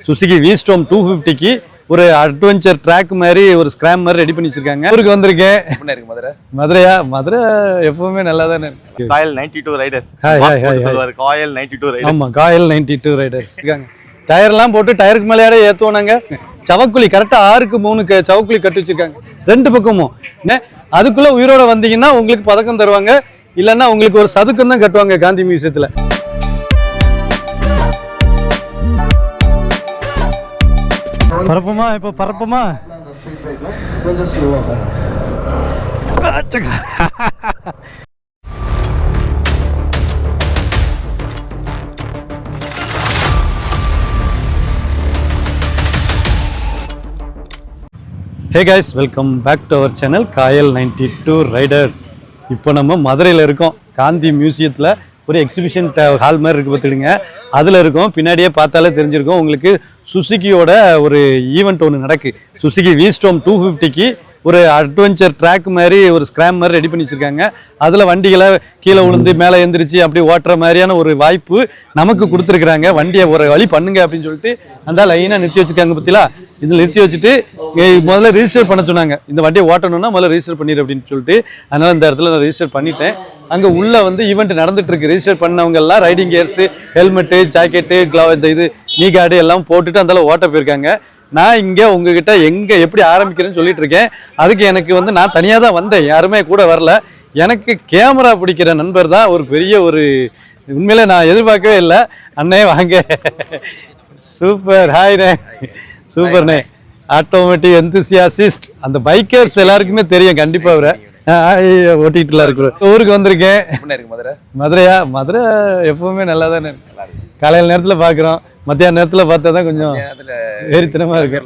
Suzuki வீஸ்டோம் two ஃபிஃப்டிக்கு ஒரு adventure track மாதிரி ஒரு ஸ்கிராம் மாதிரி ரெடி பண்ணி வச்சிருக்காங்க. ஊருக்கு வந்திருக்கேன். மதுரை? மதுரையா? மதுரை எப்பவுமே நல்லா தானே Kayal ninety two riders Kayal ninety two riders ஆமா காயல் நைன்டி டூ ரைடர்ஸ் இருக்காங்க டயர்லாம் போட்டு டயருக்கு மேலேயாட ஏற்றுவோம் நாங்க. சவக்குழி கரெக்டாக ஆறுக்கு மூணு க- சவக்குழி கட்டி வச்சிருக்காங்க. ரெண்டு பக்கமும். அதுக்குள்ள உயிரோட வந்தீங்கன்னா உங்களுக்கு பதக்கம் தருவாங்க. இல்லைன்னா உங்களுக்கு ஒரு சதுக்கம் தான் கட்டுவாங்க காந்தி மியூசியத்துல. பரப்புமா இப்போ பரப்புமா? கொஞ்சம் hey guys welcome back to our channel Kayal ninety two riders இப்போ நம்ம மதுரையில் இருக்கோம். காந்தி மியூசியத்தில் ஒரு எக்ஸிபிஷன் ஹால் மாதிரி இருக்குது பார்த்துடுங்க அதில் இருக்கும். பின்னாடியே பார்த்தாலே தெரிஞ்சிருக்கும். உங்களுக்கு சுசுகியோட ஒரு ஈவெண்ட் ஒன்று நடக்கு. சுசுகி வீஸ்டோம் டூ ஃபிஃப்டிக்கு ஒரு அட்வென்ச்சர் ட்ராக் மாதிரி ஒரு ஸ்கிராம் மாதிரி ரெடி பண்ணி வச்சுருக்காங்க. அதில் வண்டிகளை கீழே விழுந்து மேலே எழுந்திரிச்சு அப்படி ஓட்டுற மாதிரியான ஒரு வாய்ப்பு நமக்கு கொடுத்துருக்குறாங்க. வண்டியை ஒரு வழி பண்ணுங்க அப்படின்னு சொல்லிட்டு அந்த லைனாக நிறுத்தி வச்சுருக்காங்க பற்றிலா இதில் நிறுத்தி வச்சுட்டு முதல்ல ரிஜிஸ்டர் பண்ண சொன்னாங்க. இந்த வண்டியை ஓட்டணும்னா முதல்ல ரிஜிஸ்டர் பண்ணிடு அப்படின்னு சொல்லிட்டு. அதனால் இந்த இடத்துல நான் ரிஜிஸ்டர் பண்ணிட்டேன். அங்கே உள்ள வந்து ஈவெண்ட் நடந்துட்டு இருக்கு. ரிஜிஸ்டர் பண்ணவங்க எல்லாம் riding gears helmet jacket glove இந்த இது நீ கார்டு எல்லாம் போட்டுட்டு அந்த ஓட்ட போயிருக்காங்க. நான் இங்கே உங்ககிட்ட எங்கே எப்படி ஆரம்பிக்கிறேன்னு சொல்லிட்டு இருக்கேன். அதுக்கு எனக்கு வந்து நான் தனியாக தான் வந்தேன். யாருமே கூட வரல. எனக்கு கேமரா பிடிக்கிற நண்பர் தான் ஒரு பெரிய ஒரு உண்மையிலே நான் எதிர்பார்க்கவே இல்லை. அண்ணே வாங்க. சூப்பர் ஹாய்ண்ணே சூப்பர்ண்ணே ஆட்டோமேட்டிக் எந்தூசியாசிஸ்ட் அந்த பைக்கர்ஸ் எல்லாருக்குமே தெரியும் கண்டிப்பாக அவரை. ஓட்டிகிட்டுலாம் இருக்கிறோம் ஊருக்கு வந்திருக்கேன். மதுரை? மதுரையா? மதுரை எப்பவுமே நல்லா தானே காலையில் நேரத்தில் பார்க்குறோம் மத்தியான நேரத்தில் பார்த்தா தான் கொஞ்சம் அதுல வேறித்தனமா இருக்கு.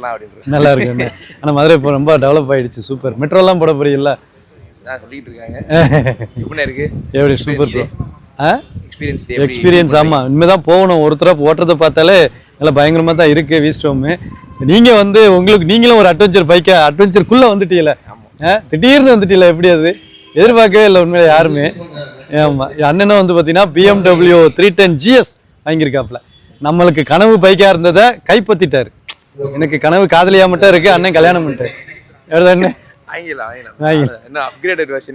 நல்லா இருக்கு ஆனா மதுரை இப்போ ரொம்ப டெவலப் ஆயிடுச்சு. சூப்பர் மெட்ரோலாம் போட போறீங்கல்ல? எப்படி சூப்பர் ப்ரோ எக்ஸ்பீரியன்ஸ் எக்ஸ்பீரியன்ஸ் ஆமா. இனிமேதான் போகணும். ஒரு தடவை ஓட்டுறதை பார்த்தாலே நல்லா பயங்கரமா தான் இருக்கு வீஸ்டோமு நீங்க வந்து உங்களுக்கு நீங்களும் ஒரு அட்வென்ச்சர் பைக்கா அட்வென்ச்சருக்குள்ள வந்துட்டீல ஆ, திடீர்னு வந்துட்டீல எப்படி அது? எதிர்பார்க்கவே இல்லை உண்மையில யாருமே. ஆமா. என் அண்ணனும் வந்து பார்த்தீங்கன்னா பிஎம்டபிள்யூ த்ரீ டென் ஜிஎஸ் வாங்கியிருக்காப்புல. நம்மளுக்கு கனவு பைக்கா இருந்ததை கைப்பற்றிட்டாரு. எனக்கு கனவு காதலியா மட்டும் இருக்கு அண்ணன் கல்யாணம் பண்ணிட்டாரு. எவ்வளோ அண்ணன்?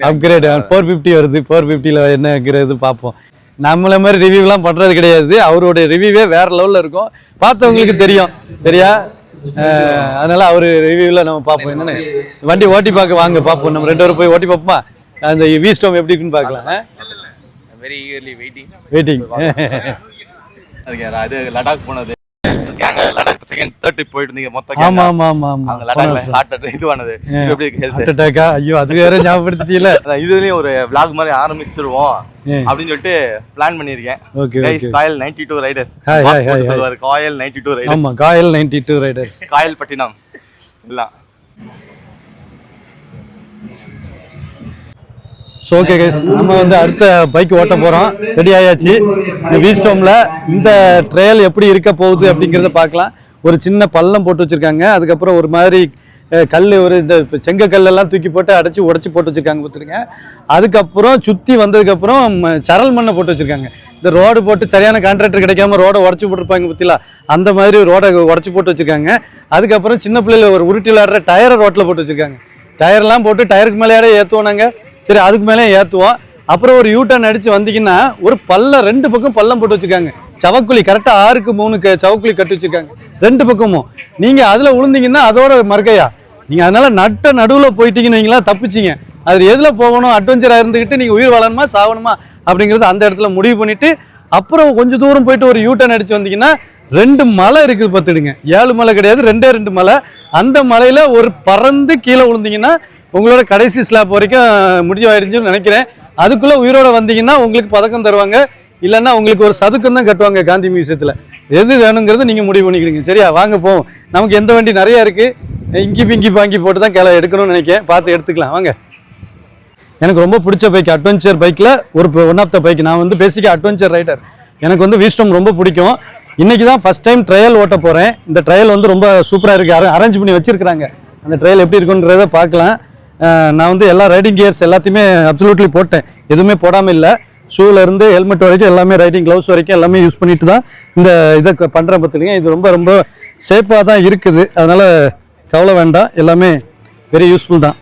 அப்கிரேட் ஃபோர் ஃபிஃப்டி வருது ஃபோர் ஃபிஃப்டியில் என்னங்கிறது பார்ப்போம். நம்மள மாதிரி ரிவ்யூலாம் பண்ணுறது கிடையாது. அவரோட ரிவ்யூவே வேற லெவலில் இருக்கும். பார்த்தவங்களுக்கு தெரியும். சரியா? அதனால அவர் ரிவ்யூவில் நம்ம பார்ப்போம். என்னன்னு? வண்டி ஓட்டி பார்க்க வாங்க பார்ப்போம். நம்ம ரெண்டு பேரும் போய் ஓட்டி பார்ப்போமா? அந்த வீஸ்டோம் எப்படி இருக்குன்னு பார்க்கலாம். வெரி ஈகர்லி வெயிட்டிங் வெயிட்டிங் அது லடாக் போனது. இதுலயும் ஒரு vlog மாதிரி ஆரம்பிச்சிருவோம். அப்படின்னு சொல்லிட்டு பிளான் பண்ணிருக்கேன் காயல் நைன்டி டூ ரைடர்ஸ். சொல்லுவாரு Kayal ninety two riders Kayal ninety two riders Kayal Pattinam எல்லாம். ஸோ ஓகே கைஸ் நம்ம வந்து அடுத்த பைக் ஓட்ட போகிறோம் ரெடி ஆயாச்சு. இந்த வீஸ்டோமில் இந்த ட்ரையல் எப்படி இருக்க போகுது அப்படிங்கிறத பார்க்கலாம். ஒரு சின்ன பள்ளம் போட்டு வச்சுருக்காங்க. அதுக்கப்புறம் ஒரு மாதிரி கல் ஒரு இந்த செங்க கல்லெல்லாம் தூக்கி போட்டு அடைச்சி உடச்சி போட்டு வச்சுருக்காங்க பார்த்துருங்க. அதுக்கப்புறம் சுற்றி வந்ததுக்கப்புறம் சரல் மண்ணை போட்டு வச்சுருக்காங்க. இந்த ரோடு போட்டு சரியான கான்ட்ராக்டர் கிடைக்காம ரோடை உடச்சி போட்டிருப்பாங்க பற்றிலா அந்த மாதிரி ரோடை உடச்சி போட்டு வச்சுருக்காங்க. அதுக்கப்புறம் சின்ன பிள்ளையில் ஒரு உருட்டி விளாடுற டயரை ரோட்டில் போட்டு வச்சுருக்காங்க. டயர்லாம் போட்டு டயருக்கு மேலே ஏற்றுவோம் நாங்கள் சரி அதுக்கு மேலே ஏற்றுவோம் அப்புறம் ஒரு யூட்டர்ன் அடித்து வந்தீங்கன்னா ஒரு பல்ல ரெண்டு பக்கம் பள்ளம் போட்டு வச்சுருக்காங்க. சவக்குழி கரெக்டாக ஆறுக்கு மூணு க சவக்குழி கட்டி வச்சுருக்காங்க. ரெண்டு பக்கமும். நீங்கள் அதில் விழுந்தீங்கன்னா அதோட மறுக்கையா? நீங்கள் அதனால் நட்ட நடுவில் போயிட்டீங்கன்னு வைங்களா தப்பிச்சிங்க. அது எதில் போகணும் அட்வென்ச்சராக இருந்துக்கிட்டு நீங்கள் உயிர் வாழணுமா சாகணுமா அப்படிங்கிறது அந்த இடத்துல முடிவு பண்ணிவிட்டு அப்புறம் கொஞ்சம் தூரம் போயிட்டு ஒரு யூட்டர்ன் அடித்து வந்தீங்கன்னா ரெண்டு மலை இருக்குது பார்த்துடுங்க. ஏழு மலை கிடையாது ரெண்டே ரெண்டு மலை. அந்த மலையில் ஒரு பறந்து கீழே விழுந்தீங்கன்னா உங்களோட கடைசி ஸ்லாப் வரைக்கும் முடிவாயிடுச்சுன்னு நினைக்கிறேன். அதுக்குள்ளே உயிரோட வந்தீங்கன்னா உங்களுக்கு பதக்கம் தருவாங்க. இல்லைன்னா உங்களுக்கு ஒரு சதுக்கம் தான் கட்டுவாங்க காந்தி மியூசியத்தில். எது வேணுங்கிறது நீங்கள் முடிவு பண்ணிக்கிறீங்க. சரியா? வாங்க போவோம். நமக்கு எந்த வண்டி நிறையா இருக்குது இங்கி பிங்கி பாங்கி போட்டு தான் கிளை எடுக்கணும்னு நினைக்கிறேன். பார்த்து எடுத்துக்கலாம். வாங்க. எனக்கு ரொம்ப பிடிச்ச பைக் அட்வென்ச்சர் பைக்கில் ஒரு ஒன் ஆஃப் த பைக் நான் வந்து பேசிக்காக அட்வென்ச்சர் ரைடர் எனக்கு வந்து வீஸ்டம் ரொம்ப பிடிக்கும். இன்றைக்கி தான் ஃபர்ஸ்ட் டைம் ட்ரையல் ஓட்ட போகிறேன் இந்த ட்ரையல் வந்து ரொம்ப சூப்பராக இருக்குது அரேஞ்ச் பண்ணி வச்சிருக்கிறாங்க. அந்த ட்ரையல் எப்படி இருக்குன்றத பார்க்கலாம். நான் வந்து எல்லா ரைடிங் கியர்ஸ் எல்லாத்தையுமே அப்சல்யூட்லி போட்டேன். எதுவுமே போடாமல் இல்லை. ஷூலேருந்து ஹெல்மெட் வரைக்கும் எல்லாமே ரைடிங் க்ளவுஸ் வரைக்கும் எல்லாமே யூஸ் பண்ணிட்டு தான் இந்த இதை க- பார்த்துக்கிங்க இது ரொம்ப ரொம்ப சேஃபாக தான் இருக்குது. அதனால் கவலை வேண்டாம். எல்லாமே வெரி யூஸ்ஃபுல் தான்.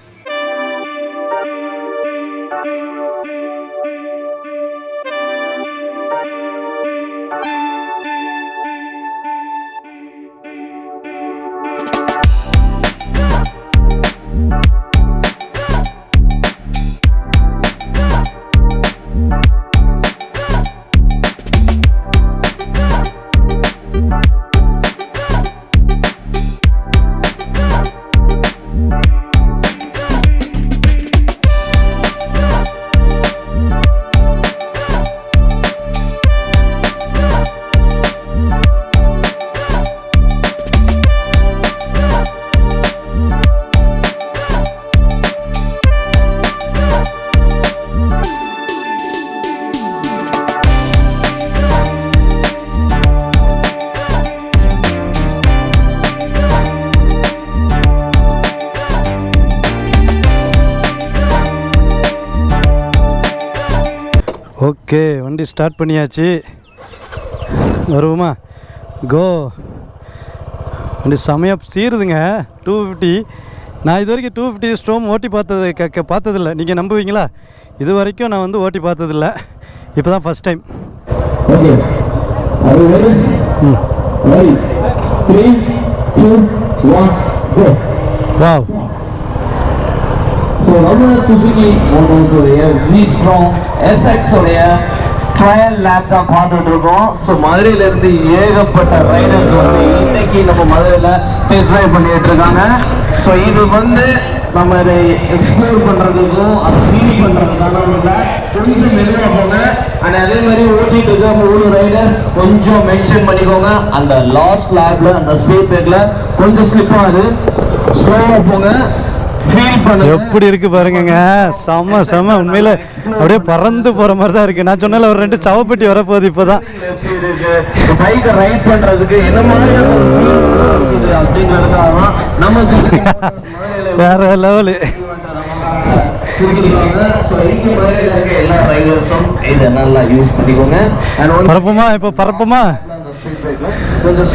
ஓகே வண்டி ஸ்டார்ட் பண்ணியாச்சு. வருவோமா? கோ வண்டி செமையாக சீருதுங்க. டூ ஃபிஃப்டி நான் இது வரைக்கும் டூ ஃபிஃப்டி ஸ்டோம் ஓட்டி பார்த்தது க பார்த்ததில்ல. நீங்கள் நம்புவீங்களா? இது வரைக்கும் நான் வந்து ஓட்டி பார்த்ததில்ல. இப்போ தான் ஃபஸ்ட் டைம் Okay. ஸோ நம்ம சுசுகி மோட்டார்ஸோடைய வி ஸ்ட்ராங் எஸ்எக்ஸ் உடைய ட்ரையல் லேப் தான் பார்த்துட்டு இருக்கோம் ஸோ மதுரையிலேருந்து ஏகப்பட்ட ரைடர்ஸ் வந்து இன்னைக்கு நம்ம மதுரையில் டெஸ்ட் ட்ரைவ் பண்ணிட்டு இருக்காங்க ஸோ இது வந்து நம்ம இதை எக்ஸ்ப்ளோர் பண்ணுறதுக்கும் அதை ஃபீல் பண்ணுறதுக்கான இல்லை கொஞ்சம் மெதுவாக போங்க. அண்ட் அதே மாதிரி ஓட்டிட்டு இருக்க மூணு ரைடர்ஸ் கொஞ்சம் மென்ஷன் பண்ணிக்கோங்க. அந்த லாஸ்ட் லேப்ல அந்த ஸ்பீட் பிரேக்கில் கொஞ்சம் ஸ்லிப் ஆகுது. ஸ்லோவாக போங்க. எப்படி இருக்கு பாருங்கங்க. செம்ம செம்ம உண்மையில அப்படியே பறந்து போற மாதிரி தான் இருக்கு. நான் சொன்னால ஒரு ரெண்டு சவப்பெட்டி வரப்போகுது இப்போதான். பைக்கை ரைட் பண்றதுக்கு என்ன மதுரையில வேற லெவலு. பறப்போமா இப்போ பிரேக்ல கொஞ்சம்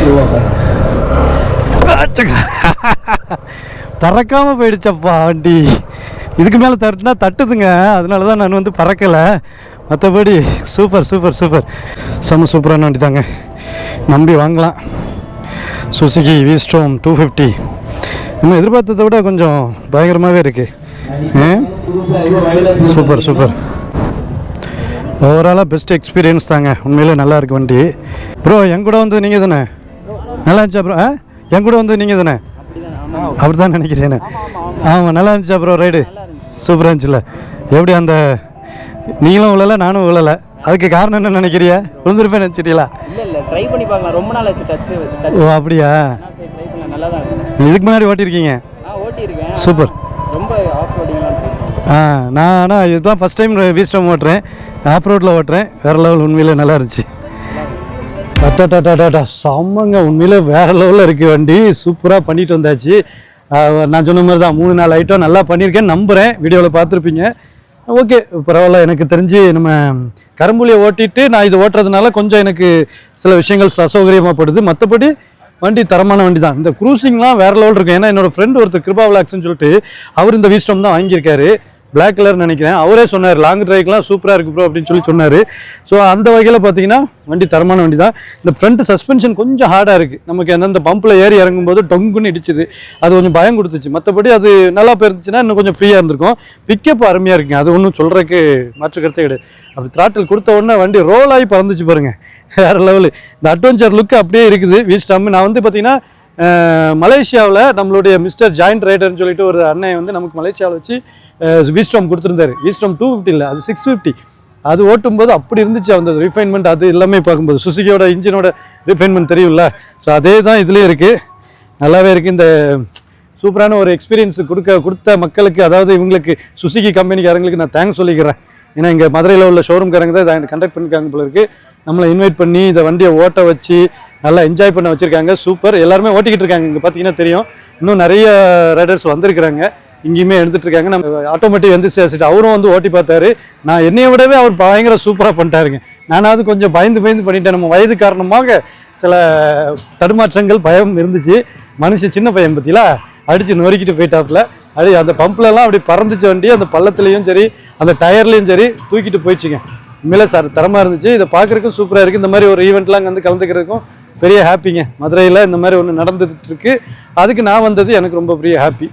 ஸ்லோவாக போயிடுச்சப்பா வண்டி. இதுக்கு மேலே தட்டுனா தட்டுதுங்க. அதனால தான் நான் வந்து பறக்கலை. மற்றபடி சூப்பர் சூப்பர் சூப்பர். செம்ம சூப்பரான வண்டி தாங்க. நம்பி வாங்கலாம். சுசுகி விஸ்டோம் டூ ஃபிஃப்டி நம்ம எதிர்பார்த்ததை விட கொஞ்சம் பயங்கரமாகவே இருக்குது சூப்பர் சூப்பர். ஓவராலாக பெஸ்ட் எக்ஸ்பீரியன்ஸ் தாங்க. உண்மையிலே நல்லா இருக்கு வண்டி. ப்ரோ என் கூட வந்து நீங்கள் தானே? நல்லா இருந்துச்சா ப்ரோ ஆ? என் கூட வந்து நீங்கள் தானே? அப்படி தான் நினைக்கிறேன். ஆமாம் நல்லா இருந்துச்சா ப்ரோ ரைடு சூப்பராக இருந்துச்சுல்ல எப்படி அந்த நீங்களும் விழலை நானும் விழலை. அதுக்கு காரணம் என்ன நினைக்கிறியா? விழுந்திருப்பேன் நினச்சிட்டீங்களா? இல்ல இல்ல ட்ரை பண்ணி பார்க்கலாம். ரொம்ப நாள் ஆச்சு டச் டச் ஓ அப்படியா? இதுக்கு முன்னாடி ஓட்டியிருக்கீங்க? நான் ஓட்டி இருக்கேன் சூப்பர் ரொம்ப ஆஃப் ஆ நான் ஆனால் இதுதான் ஃபஸ்ட் டைம் வீஸ்டம் ஓட்டுறேன். ஆஃப் ரோட்டில் ஓட்டுறேன். வேறு லெவல் உண்மையிலே நல்லா இருந்துச்சு. அட்டாட்டாட்டாட்டா செம்மங்க உண்மையில் வேறு லெவலில் இருக்குது வண்டி சூப்பராக பண்ணிட்டு வந்தாச்சு நான் சொன்ன மாதிரி தான் மூணு நாலு ஐட்டம் நல்லா பண்ணியிருக்கேன்னு நம்புகிறேன் வீடியோவில் பார்த்துருப்பீங்க ஓகே பரவாயில்ல எனக்கு தெரிஞ்சு நம்ம கரும்புலியை ஓட்டிட்டு நான் இது ஓட்டுறதுனால கொஞ்சம் எனக்கு சில விஷயங்கள் அசௌகரியமாகப்படுது மற்றபடி வண்டி தரமான வண்டி தான் இந்த குரூசிங்லாம் வேற லெவல் இருக்கும் ஏன்னா என்னோடய ஃப்ரெண்ட் ஒருத்தர் கிருபா விளாக்ஸ்ன்னு சொல்லிட்டு அவர் இந்த வீஸ்டம் தான் வாங்கியிருக்காரு பிளாக் கலர் நினைக்கிறேன். அவரே சொன்னார் லாங் டிரைவ்க்குலாம் சூப்பராக இருக்கு ப்ரோ அப்படின்னு சொல்லி சொன்னார். ஸோ அந்த வகையில் பார்த்தீங்கன்னா வண்டி தரமான வண்டி தான். இந்த ஃப்ரண்ட் சஸ்பென்ஷன் கொஞ்சம் ஹார்டாக இருக்குது நமக்கு அந்தந்த பம்பில் ஏறி இறங்கும்போது டொங்குன்னு இடிச்சுது. அது கொஞ்சம் பயம் கொடுத்துச்சு. மற்றபடி அது நல்லா போயிருந்துச்சுன்னா இன்னும் கொஞ்சம் ஃப்ரீயாக இருந்திருக்கும். பிக்கப் அருமையாக இருக்குங்க. அது ஒன்றும் சொல்கிறதுக்கு மாற்று கருத்தே கிடையாது. அப்படி திராட்டில் கொடுத்த உடனே வண்டி ரோல் ஆகி பறந்துச்சு பாருங்கள் வேறு லெவலு இந்த அட்வென்ச்சர் லுக் அப்படியே இருக்குது. வீஸ்டாம் நான் வந்து பார்த்தீங்கன்னா மலேசியாவில் நம்மளுடைய மிஸ்டர் ஜாயிண்ட் ரைடர்னு சொல்லிட்டு ஒரு அண்ணன் வந்து நமக்கு மலேசியாவில் வச்சு வீஸ்டாம் கொடுத்துருந்தாரு. வீஸ்டாம் டூ ஃபிஃப்டியில் அது சிக்ஸ் ஃபிஃப்டி அது ஓட்டும்போது அப்படி இருந்துச்சு அந்த ரிஃபைன்மெண்ட் அது எல்லாமே பார்க்கும்போது. சுசுகியோட இன்ஜினோட ரிஃபைன்மெண்ட் தெரியும்ல? ஸோ அதே தான் இதுலேயும் இருக்குது நல்லாவே இருக்குது இந்த சூப்பரான ஒரு எக்ஸ்பீரியன்ஸ் கொடுக்க கொடுத்த மக்களுக்கு அதாவது இவங்களுக்கு சுசுகி கம்பெனிக்காரங்களுக்கு நான் தேங்க்ஸ் சொல்லிக்கிறேன். ஏன்னா இங்கே மதுரையில் உள்ள ஷோரூம்காரங்க தான் இதை கண்டக்ட் பண்ணியிருக்காங்க போல இருக்கு. நம்மளை இன்வைட் பண்ணி இந்த வண்டியை ஓட்ட வச்சு நல்லா என்ஜாய் பண்ண வச்சுருக்காங்க. சூப்பர் எல்லாருமே ஓட்டிக்கிட்டு இருக்காங்க. இங்கே பார்த்தீங்கன்னா தெரியும். இன்னும் நிறைய ரைடர்ஸ் வந்திருக்கிறாங்க. இங்கேயுமே எடுத்துகிட்டு இருக்காங்க. நம்ம ஆட்டோமேட்டிக் வந்து சேர்த்துட்டு அவரும் வந்து ஓட்டி பார்த்தாரு. நான் என்னைய விடவே அவர் பயங்கர சூப்பராக பண்ணிட்டாருங்க. நானாவது கொஞ்சம் பயந்து பயந்து பண்ணிட்டேன். நம்ம வயது காரணமாக சில தடுமாற்றங்கள் பயம் இருந்துச்சு. மனுஷன் சின்ன பையன் பத்திலா அடித்து நொறுக்கிட்டு போயிட்டாப்புல. அடி அந்த பம்ப்லலாம் அப்படி பறந்துச்சு வண்டி அந்த பள்ளத்துலேயும் சரி அந்த டயர்லேயும் சரி தூக்கிட்டு போயிடுச்சுங்க. உண்மையிலே சார் தரமாக இருந்துச்சு. இதை பார்க்கறதுக்கும் சூப்பராக இருக்குது இந்த மாதிரி ஒரு ஈவெண்ட்லாம் அங்கே வந்து கலந்துக்கிறதுக்கும் பெரிய ஹாப்பிங்க மதுரையில் இந்த மாதிரி ஒன்று நடந்துகிட்ருக்கு அதுக்கு நான் வந்தது எனக்கு ரொம்ப பெரிய ஹாப்பி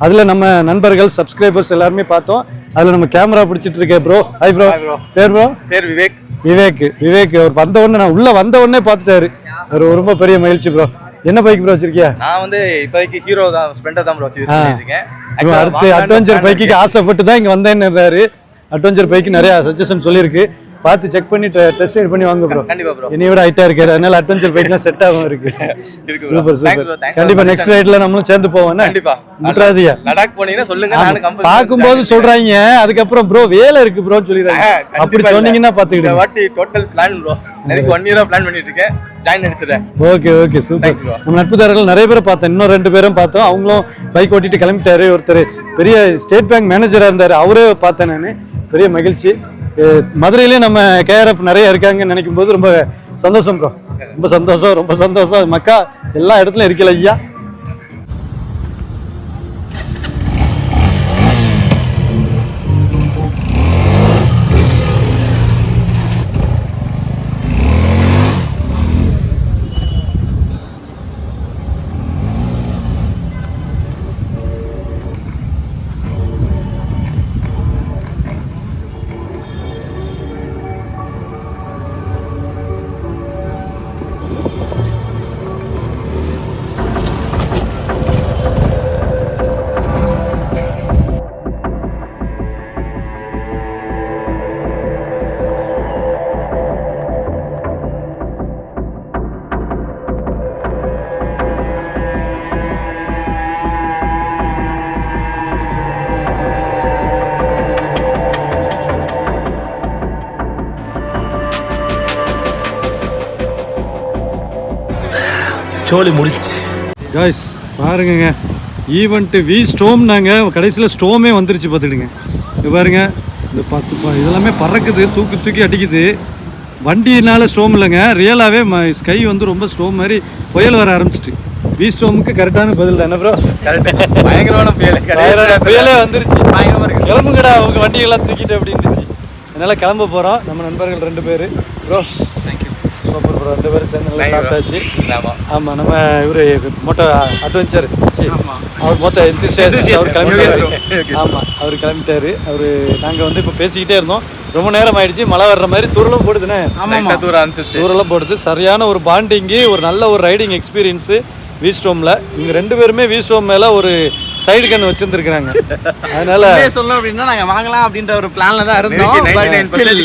அதில் நம்ம நண்பர்கள் சப்ஸ்கிரைபர்ஸ் எல்லாருமே பார்த்தோம். அதில் நம்ம கேமரா பிடிச்சிட்டு இருக்கேன் ப்ரோ ஹாய் ப்ரோ bro. பேர் ப்ரோ பேர் விவேக். விவேக் விவேக். அவர் வந்த உடனே நான் உள்ள வந்த உடனே பார்த்துட்டாரு. ஒரு ரொம்ப பெரிய மகிழ்ச்சி ப்ரோ என்ன பைக் ப்ரோ வச்சிருக்கியா? நான் வந்து இப்போதைக்கு ஹீரோ தான் ஸ்ப்ளெண்டர் தான் ப்ரோ வச்சு யூஸ் ஆ. பண்ணிட்டு இருக்கேன். இவன் Actually, அடுத்து அட்வென்ச்சர் பைக்குக்கு ஆசைப்பட்டு தான் இங்க வந்தேன்னுறாரு. அட்வென்ச்சர் பைக்கு நிறைய சஜஷன் சொல்லியிருக்கு. பார்த்து செக் பண்ணி டெஸ்ட் ரைட் பண்ணி வாங்க ப்ரோ கண்டிப்பா ப்ரோ என்னைய விட ஹைட்டா இருக்காரு அதனால அட்வென்ச்சர் பைக்லாம் செட் ஆகும் இருக்கு. சூப்பர். சூப்பர் கண்டிப்பா நெக்ஸ்ட். ரைட்ல நம்மளும் சேர்ந்து போவோம் என்ன? கண்டிப்பா. விட்டுறாதீங்க. லடாக் போனீங்கன்னா சொல்லுங்க. நானும் கம்பல் பார்க்கும்போது சொல்றாங்க. அதுக்கப்புறம் ப்ரோ வேலை இருக்கு ப்ரோன்னு சொல்லிடுறாங்க. அப்படி சொன்னீங்கன்னா பாத்துக்கிடுங்க வாட்டி டோட்டல் பிளான் ப்ரோ எனக்கு ஒன் இயரா பிளான் பண்ணிட்டு இருக்கேன். ஜாயின் அடிச்சிடுறேன். Okay okay super. நம்ம நட்புதாரர்கள் நிறைய பேரை பார்த்தேன். இன்னும் ரெண்டு பேரும் பார்த்தோம். அவங்களும் பைக் ஓட்டிட்டு கிளம்பிட்டாரு. ஒருத்தர் பெரிய ஸ்டேட் பேங்க் மேனேஜரா இருந்தாரு. அவரே பார்த்தேன் நான். பெரிய மகிழ்ச்சி. மதுரையிலே மதுரையிலேயே நம்ம கேஆர்எஃப் நிறைய இருக்காங்கன்னு நினைக்கும் போது ரொம்ப சந்தோஷம் ப்ரோ ரொம்ப சந்தோஷம் ரொம்ப சந்தோஷம். மக்கா எல்லா இடத்துலையும் இருக்கல ஐயா? சோலி முடிச்சு. காய்ஸ் பாருங்கங்க. ஈவெண்ட்டு வி ஸ்டோம் நாங்கள் கடைசியில் ஸ்டோமே வந்துருச்சு பார்த்துடுங்க இது பாருங்க. இந்த பத்து ப- இதெல்லாமே பறக்குது தூக்கி தூக்கி அடிக்குது. வண்டினால ஸ்டோம் இல்லைங்க. ரியலாகவே ஸ்கை வந்து ரொம்ப ஸ்டோம் மாதிரி புயல் வர ஆரம்பிச்சிட்டு. வி ஸ்டோமுக்கு கரெக்டான பதில் தான் என்ன ப்ரோ கரெக்ட் பயங்கரமான புயல் புயலே வந்துருச்சு. கிளம்புங்கடா உங்க வண்டியெல்லாம் தூக்கிட்டு அப்படின்னுச்சு. அதனால கிளம்ப போகிறோம் நம்ம நண்பர்கள் ரெண்டு பேர். ப்ரோ சூப்பர் ப்ரோ ரெண்டு பேரும் சேர்ந்து நல்லா. சாப்பிட்டாச்சு. ஆமா ஆமா நம்ம இவரு மோட்டோ அட்வென்ச்சர் அவர் மொத்த. அவர் கிளம்பிட்டாரு. Okay, okay. ஆமா அவர் கிளம்பிட்டாரு. அவரு நாங்க வந்து இப்போ பேசிக்கிட்டே இருந்தோம். ரொம்ப நேரம் ஆயிடுச்சு. மழை வர்ற மாதிரி தூரலும் போடுதுண்ணே தூரலாம் போடுது. சரியான ஒரு பாண்டிங்கு ஒரு நல்ல ஒரு ரைடிங் எக்ஸ்பீரியன்ஸு வீஸ்டோம்ல இவங்க ரெண்டு பேருமே வீஸ்டோம் மேல ஒரு சைடு கன் வச்சிருந்துருக்காங்க அதனால சொல்லணும் அப்படின்னா நாங்க வாங்கலாம் அப்படின்ற ஒரு பிளான்ல தான் இருந்தோம்.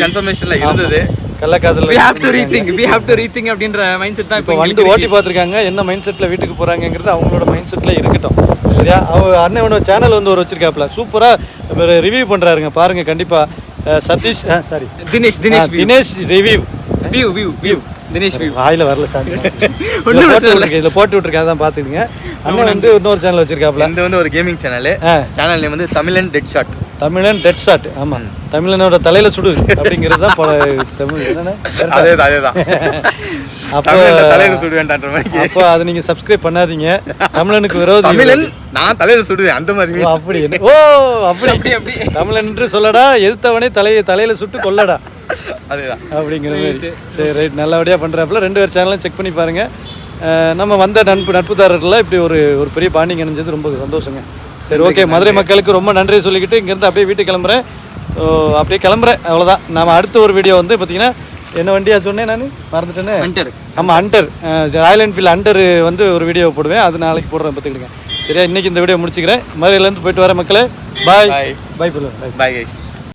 கன்ஃபர்மேஷன்ல இருந்தது. கள்ளக்காதல் we have to rethink we have to rethink அப்படின்ற மைண்ட் செட் தான் இப்போ வந்து ஓட்டி பார்த்துருக்காங்க என்ன மைண்ட் செட்டில் வீட்டுக்கு போகிறாங்கங்கிறது அவங்களோட மைண்ட் செட்டில் இருக்கட்டும். சரியா? அவ அண்ணனோட சேனல் வந்து ஒரு வச்சிருக்காப்ல சூப்பராக ரிவ்யூ பண்ணுறாருங்க பாருங்க கண்டிப்பாக Satish sorry Dinesh Dinesh. Dinesh review view view view Dinesh view வாயில வரல ஒண்ணும் இதில் போட்டு. விட்டுருக்கேன் இதில் போட்டு விட்டுருக்கேன் அதான் பார்த்துக்கிடுங்க அண்ணன் வந்து இன்னொரு சேனல் வச்சிருக்காப்ல இது வந்து ஒரு கேமிங் சேனல். சேனல் நேம் வந்து Tamizhan dead shot Tamizhan dead shot ஆமாம் தமிழனோட தலையில சுடு அப்படிங்கிறது தான் பல தமிழ். என்னென்ன அதேதான் அதேதான் அப்போ தமிழன் தலையில சுடுவேன்டான்ற மாதிரி. அப்போ அதை நீங்கள் சப்ஸ்கிரைப் பண்ணாதீங்க. தமிழனுக்கு விரோதி தமிழன் நான் தலையில சுடுவேன் அந்த மாதிரி. அப்படி? ஓ அப்படி. அப்படி, அப்படி. தமிழ் என்று சொல்லடா எதிர்த்தவனே தலையை தலையில சுட்டு கொல்லடா. அதேதான். அப்படிங்கிற மாதிரி. சரி ரைட் நல்லபடியா பண்றாப்புல. ரெண்டு பேர் சேனலும் செக் பண்ணி பாருங்க. அஹ் நம்ம வந்த நட்பு நட்புதாரர்ல இப்படி ஒரு ஒரு பெரிய பாண்டிங் அணிஞ்சது ரொம்ப சந்தோஷங்க. சரி ஓகே மதுரை மக்களுக்கு ரொம்ப நன்றி சொல்லிக்கிட்டு இங்கேருந்து அப்படியே வீட்டுக்கு கிளம்புறேன். அப்படியே கிளம்புறேன். அவ்வளோதான் நாம அடுத்த ஒரு வீடியோ வந்து பார்த்தீங்கன்னா என்ன வண்டியா சொன்னேன் நான்? மறந்துட்டேனே? Hunter. ஆமாம் அண்டர் ராயல் என்ஃபீல்டு அண்டர் வந்து ஒரு வீடியோ போடுவேன். அது நாளைக்கு போடுறேன் பார்த்துக்கிடுங்க சரியா? இன்னைக்கு இந்த வீடியோ முடிச்சுக்கிறேன். மதுரையிலேருந்து போயிட்டு வர மக்களே பாய். பாய் சொல்லுங்கள் பாய் கைஸ்